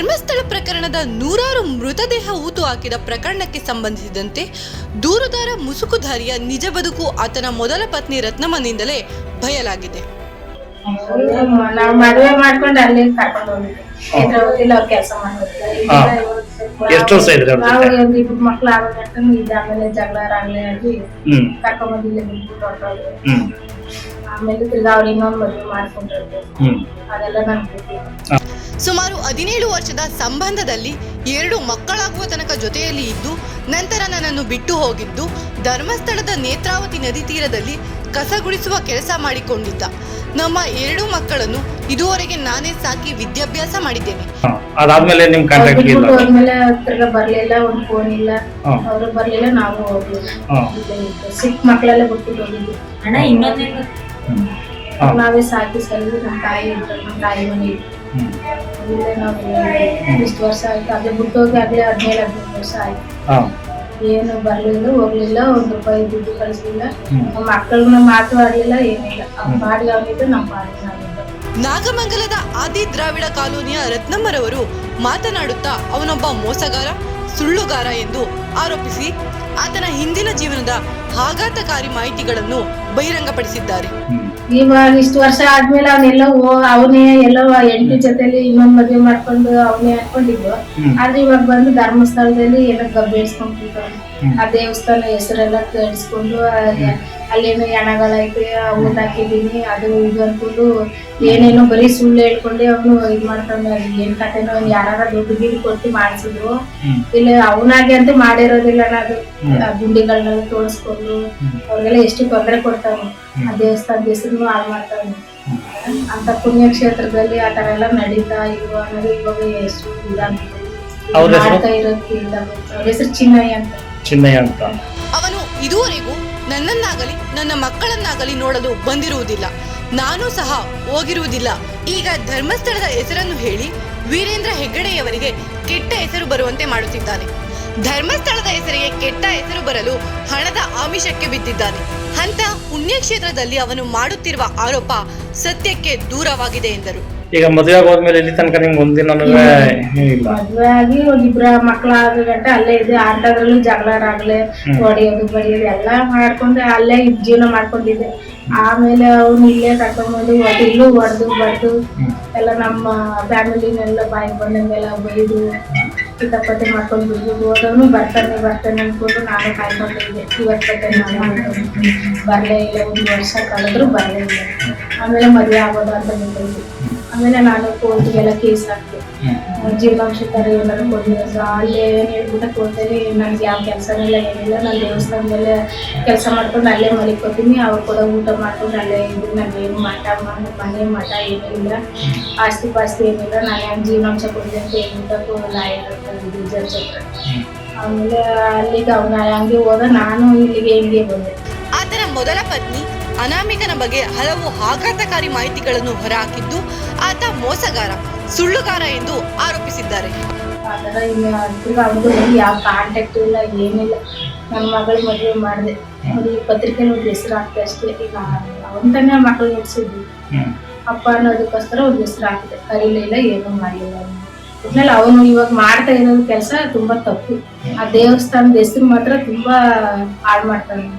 ಕಾರಣದ ನೂರಾರು ಮೃತದೇಹ ಊತು ಹಾಕಿದ ಪ್ರಕರಣಕ್ಕೆ ಸಂಬಂಧಿಸಿದಂತೆ ದೂರುದಾರ ಮುಸುಕುಧಾರಿಯ ನಿಜ ಬದುಕು ಆತನ ಮೊದಲ ಪತ್ನಿ ರತ್ನಮ್ಮನಿಂದಲೇ ಬಯಲಾಗಿದೆ. ನಾವು ಮದುವೆ ಮಾಡ್ಕೊಂಡು ಅಲ್ಲಿ ಕರ್ಕೊಂಡು ಹೋಗಿದ್ವಿ. ಇದ್ರಲ್ಲಿ ಅವ್ರು ಕೆಲಸ ಎಷ್ಟು ವರ್ಷ ಇದ್ರಿ ಅವ್ರ ನಾವು ಜೊತೆ ಒಂದ್ ಇಬ್ರು ಮಕ್ಳು ಆಗಬೇಕು ಇದು ಆಮೇಲೆ ಜಗಳ ರಾಗ್ಲೆ ಆಗಿ ಹ್ಮ್. ಕರ್ಕೊಂಡ್ ಬಂದು ಇಲ್ಲೇ ಬಿಟ್ಬಿಟ್ಟು ಹೊರ್ಟೋದ್ರು. ಹ್ಮ್. ಆಮೇಲೆ ತಿರ್ಗಾ ಅವ್ರು ಇನ್ನೊಂದು ಮದುವೆ ಮಾಡ್ಕೊಂಡ್ರು. ಹ್ಮ್. ಅದೆಲ್ಲ ನನ್ಗೆ ಗೊತ್ತಿಲ್ಲ. ಸುಮಾರು ಹದಿನೇಳು ವರ್ಷದ ಸಂಬಂಧದಲ್ಲಿ ಎರಡು ಮಕ್ಕಳಾಗುವ ತನಕ ಜೊತೆಯಲ್ಲಿ ಇದ್ದು ನಂತರ ನನ್ನನ್ನು ಬಿಟ್ಟು ಹೋಗಿದ್ದು ಧರ್ಮಸ್ಥಳದ ನೇತ್ರಾವತಿ ನದಿ ತೀರದಲ್ಲಿ ಕಸಗುಡಿಸುವ ಕೆಲಸ ಮಾಡಿಕೊಂಡಿದ್ದ. ನಮ್ಮ ಎರಡು ಮಕ್ಕಳನ್ನು ಇದುವರೆಗೆ ನಾನೇ ಸಾಕಿ ವಿದ್ಯಾಭ್ಯಾಸ ಮಾಡಿದ್ದೇನೆ. ಅದಾದ್ಮೇಲೆ ನಿಮ್ ಕಾಂಟ್ಯಾಕ್ಟ್ ಇಲ್ಲ ಹೋದ್ಮೇಲೆ ತಿರ್ಗಾ ಬರ್ಲಿಲ್ಲ ಒಂದ್ ಫೋನ್ ಇಲ್ಲ. ಅವರು ಬರ್ಲಿಲ್ಲ ನಾವು ಸಿಕ್ ಮಕ್ಕಳೆಲ್ಲ ಬಿಟ್ಬಿಟ್ಟು ಹೋಗಿದ್ವಿ. ಅಣ್ಣ ಇನ್ನೊಂದು ಹ್ಮ್. ನಾವೇ ಸಾಕಿ ಸಲ್ಲಿ ನಮ್ಮ ತಾಯಿ ನಮ್ಮ ತಾಯಿ ಮನೆ ಹ್ಮ್. ನಾವು ಇಷ್ಟು ವರ್ಷ ಆಯ್ತು ಅದೇ ಬಿಟ್ಟೋಗಿ ಆಗ್ಲೇ ಹದಿನೇಳು ಹದಿನೈದು ವರ್ಷ ಆಯ್ತು ಏನು ಬರ್ಲಿಲ್ಲ ಹೋಗ್ಲಿಲ್ಲ ಒಂದ್ ರೂಪಾಯಿ ದುಡ್ಡು ಕಳಿಸ್ಲಿಲ್ಲ. ನಮ್ಮ ಮಕ್ಕಳನ್ನ ಮಾತು ಆಡ್ಲಿಲ್ಲ ಏನಿಲ್ಲ ಅವ್ನ ಪಾಡಿಗೆ ಅವನಿದ್ದು ನಮ್ಮ ನಾವಿದ್ದು ನಾಗಮಂಗಲದ ಆದಿ ದ್ರಾವಿಡ ಕಾಲೋನಿಯ ರತ್ನಮ್ಮರವರು ಮಾತನಾಡುತ್ತಾ ಅವನೊಬ್ಬ ಮೋಸಗಾರ ಸುಳ್ಳುಗಾರ ಎಂದು ಆರೋಪಿಸಿ ಆತನ ಹಿಂದಿನ ಜೀವನದ ಆಘಾತಕಾರಿ ಮಾಹಿತಿಗಳನ್ನು ಬಹಿರಂಗಪಡಿಸಿದ್ದಾರೆ. ಇವಾಗ ಇಷ್ಟು ವರ್ಷ ಆದ್ಮೇಲೆ ಅವನೆಲ್ಲ ಅವನೇ ಎಲ್ಲೋ ಎಂಟಿ ಜೊತೆಲಿ ಇನ್ನೊಂದ್ ಮದ್ವೆ ಮಾಡ್ಕೊಂಡು ಅವನೇ ಹಾಕೊಂಡಿದ್ದು ಆದ್ರೆ ಇವಾಗ ಬಂದು ಧರ್ಮಸ್ಥಳದಲ್ಲಿ ಏನೋ ಗಬ್ಬೆ ಇಡ್ಸ್ಕೊಂಡ್ ಆ ದೇವಸ್ಥಾನ ಹೆಸರೆಲ್ಲ ಕೇಳಿಸ್ಕೊಂಡು ಅಲ್ಲೇನೋ ಹೆಣಗಳೈತೆ ಊಟ ಹಾಕಿದೀನಿ ಅದು ಇದು ಅನ್ಕೊಂಡು ಏನೇನೋ ಬರೀ ಸುಳ್ಳು ಹೇಳ್ಕೊಂಡು ಅವನು ಇದು ಮಾಡ್ಕೊಂಡು ಏನ್ ಕತೆನೋ ಯಾರ ದುಡ್ಡು ಗಿಡ್ ಕೊಟ್ಟು ಮಾಡಿಸಿದ್ರು. ಇಲ್ಲ ಅವನಾಗೆ ಅಂತ ಮಾಡಿರೋದಿಲ್ಲ ಅದು. ಗುಂಡಿಗಳನ್ನೆಲ್ಲ ತೋರಿಸ್ಕೊಂಡು. ಅವ್ರಿಗೆಲ್ಲ ಎಷ್ಟು ತೊಂದರೆ ಕೊಡ್ತಾನೆ ಆ ದೇವಸ್ಥಾನದ ಹೆಸರು ಹಾಳು ಮಾಡ್ತಾನೆ. ಅಂತ ಪುಣ್ಯಕ್ಷೇತ್ರದಲ್ಲಿ ಆ ತರ ಎಲ್ಲ ನಡೀತಾ ಇರುವ ಅನ್ನೋದು ಇವಾಗ ಎಷ್ಟು ಇಲ್ಲ? ಮಾಡ್ತಾ ಇದಾಗುತ್ತೆ ಅವ್ರ ಹೆಸರು ಚಿನ್ನಯ್ಯ ಅಂತ. ಚಿನ್ನಯ್ಯ ಅಂತ. ಅವನು ಇದುವರೆಗೂ ನನ್ನನ್ನಾಗಲಿ, ನನ್ನ ಮಕ್ಕಳನ್ನಾಗಲಿ ನೋಡಲು ಬಂದಿರುವುದಿಲ್ಲ. ನಾನು ಸಹ ಹೋಗಿರುವುದಿಲ್ಲ. ಈಗ ಧರ್ಮಸ್ಥಳದ ಹೆಸರನ್ನು ಹೇಳಿ ವೀರೇಂದ್ರ ಹೆಗ್ಗಡೆಯವರಿಗೆ ಕೆಟ್ಟ ಹೆಸರು ಬರುವಂತೆ ಮಾಡುತ್ತಿದ್ದಾನೆ. ಧರ್ಮಸ್ಥಳದ ಹೆಸರಿಗೆ ಕೆಟ್ಟ ಹೆಸರು ಬರಲು ಹಣದ ಆಮಿಷಕ್ಕೆ ಬಿದ್ದಿದ್ದಾನೆ. ಅಂತ ಪುಣ್ಯಕ್ಷೇತ್ರದಲ್ಲಿ ಅವನು ಮಾಡುತ್ತಿರುವ ಆರೋಪ ಸತ್ಯಕ್ಕೆ ದೂರವಾಗಿದೆ ಎಂದರು. ಈಗ ಮದುವೆ ಆಗೋದ್ಮೇಲೆ ಇಲ್ಲಿ ತನಕ ನಿಮ್ಗೆ ಒಂದಿನ ಇಲ್ಲ ಮದ್ವೆ ಆಗಿ ಒಂದಿಬ್ರ ಮಕ್ಳ ಆದ ಗಂಟ ಅಲ್ಲೇ ಇದೆ ಆಟದ್ರಲ್ಲೂ ಜಗಳಾಗ್ಲೆ. ಹೊಡೆಯೋದು ಬಡಿಯೋದು ಎಲ್ಲ ಮಾಡ್ಕೊಂಡು ಅಲ್ಲೇ ಇದ್ ಜೀವನ ಮಾಡ್ಕೊಂಡಿದ್ದೆ. ಆಮೇಲೆ ಅವ್ನು ಇಲ್ಲೇ ಕರ್ಕೊಂಡ್ಬಂದು ಒಟ್ಟು ಇಲ್ಲೂ ಹೊಡೆದು ಬಡ್ದು ಎಲ್ಲ ನಮ್ಮ ಫ್ಯಾಮಿಲಿನೆಲ್ಲ ಬಾಯಿ ಬಂದಂಗೆಲ್ಲ ಬೈದು ಕಿತಾಪತಿ ಮಾಡ್ಕೊಂಡು ಬಿಡ್ಬೋದು ಹೋದವನು ಬರ್ತಾನೆ ಬರ್ತಾನೆ ಅನ್ಕೊಂಡು ನಾನು ಕಾಯ್ಕೊಂಡಿದ್ದೆ ಇವತ್ತು ನಾನು ಬರಲೇ ಇಲ್ಲ ಒಂದು ವರ್ಷ ಕಳೆದ್ರು ಬರಲೇ ಇಲ್ಲ. ಆಮೇಲೆ ಮದುವೆ ಆಗೋದು ಅಂತ ನಿಂತಿದ್ದೆ ಆಮೇಲೆ ನಾನು ಕೋರ್ಟ್ಗೆಲ್ಲ ಕೇಸ್ ಹಾಕ್ತೀನಿ ಜೀವನಾಂಶ ಥರ ಏನಾದ್ರು ಕೊಡಿ ಸೊ ಅಲ್ಲಿ ಏನು ಹೇಳ್ಬಿಟ್ಟು ಕೋರ್ಟಲ್ಲಿ ನನಗೆ ಯಾವ ಕೆಲಸನೆಲ್ಲ ಏನಿಲ್ಲ. ನಾನು ದೇವಸ್ಥಾನದಲ್ಲೇ ಕೆಲಸ ಮಾಡ್ಕೊಂಡು ಅಲ್ಲೇ ಮಲಿಕೋತೀನಿ. ಅವ್ರು ಕೂಡ ಊಟ ಮಾಡ್ಕೊಂಡು ಅಲ್ಲೇ ಇದ್ದು ನಾನು ಏನು ಮಠ ಮನೆ ಮಠ ಏನಿಲ್ಲ ಇಲ್ಲ. ಆಸ್ತಿ ಪಾಸ್ತಿ ಏನಿಲ್ಲ. ನಾನು ಹೆಂಗೆ ಜೀವನಾಂಶ ಕೊಡಿ ಅಂತ ಹೇಳ್ಬಿಟ್ಟು ಲಾಯರ್ ಜಡ್ಜ್ ಹತ್ರ. ಆಮೇಲೆ ಅಲ್ಲಿಗೆ ಅವನ ಹಂಗೆ ಹೋದ. ನಾನು ಇಲ್ಲಿಗೆ ಹಿಂಗೆ ಬಂದೆ. ಆತನ ಮೊದಲ ಪತ್ನಿ ಅನಾಮಿಕನ ಬಗ್ಗೆ ಹಲವು ಆಘಾತಕಾರಿ ಮಾಹಿತಿಗಳನ್ನು ಹೊರಹಾಕಿದ್ದು ಆತ ಮೋಸಗಾರ ಸುಳ್ಳುಗಾರ ಎಂದು ಆರೋಪಿಸಿದ್ದಾರೆ. ಆ ಥರ ಇನ್ನು ತಿರ್ಗಾ ಅವ್ನಿಗೂ ಯಾವ ಕಾಂಟ್ಯಾಕ್ಟ್ ಇಲ್ಲ ಏನಿಲ್ಲ. ನನ್ನ ಮಗಳ ಮದುವೆ ಮಾಡಿದೆ. ಅವ್ರಿಗೆ ಪತ್ರಿಕೆ ಒಂದು ಹೆಸರು ಹಾಕಿದೆ ಅಷ್ಟೇ. ಈಗ ಅವಂತಾನೆ ಮಕ್ಕಳು ನಡೆಸಿದ್ವಿ. ಅಪ್ಪ ಅನ್ನೋದಕ್ಕೋಸ್ಕರ ಒಂದು ಹೆಸರು ಹಾಕಿದೆ. ಕರೀಲಿಲ್ಲ ಏನೂ ಮಾಡಲಿಲ್ಲ ಒಟ್ನಲ್ಲಿ ಅವನು ಇವಾಗ ಮಾಡ್ತಾ ಇರೋ ಕೆಲಸ ತುಂಬಾ ತಪ್ಪು. ಆ ದೇವಸ್ಥಾನದ ಹೆಸರು ಮಾತ್ರ ತುಂಬಾ ಹಾಳು ಮಾಡ್ತಾನೆ.